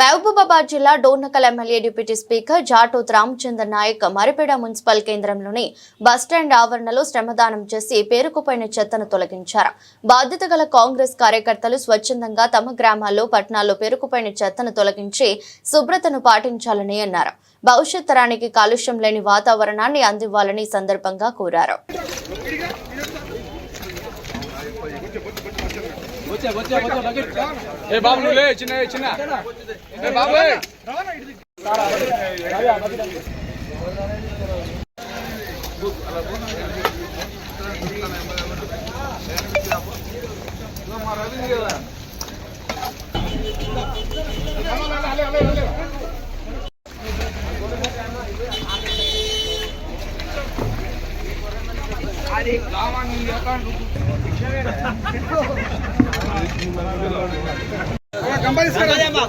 మహబూబాబాద్ జిల్లా Dornakal MLA deputy speaker Jatoth Ramachandar Naik Maripeda municipal కేంద్రంలోని bus stand ఆవరణలో శ్రమదానం చేసి పేరుకుపోయిన చెత్తను తొలగించారు. బాధ్యత గల కాంగ్రెస్ కార్యకర్తలు స్వచ్ఛందంగా తమ గ్రామాల్లో పట్టణాల్లో పేరుకుపోయిన చెత్తను తొలగించి శుభ్రతను పాటించాలని అన్నారు. భవిష్యత్ తరానికి కాలుష్యం లేని వాతావరణాన్ని అందివ్వాలని సందర్భంగా కోరారు. ఏ బాబు నువ్వు లే చిన్న చిన్న. ఏ బాబు అది రామాన్ని ఎక్కడ కంపల్సరీ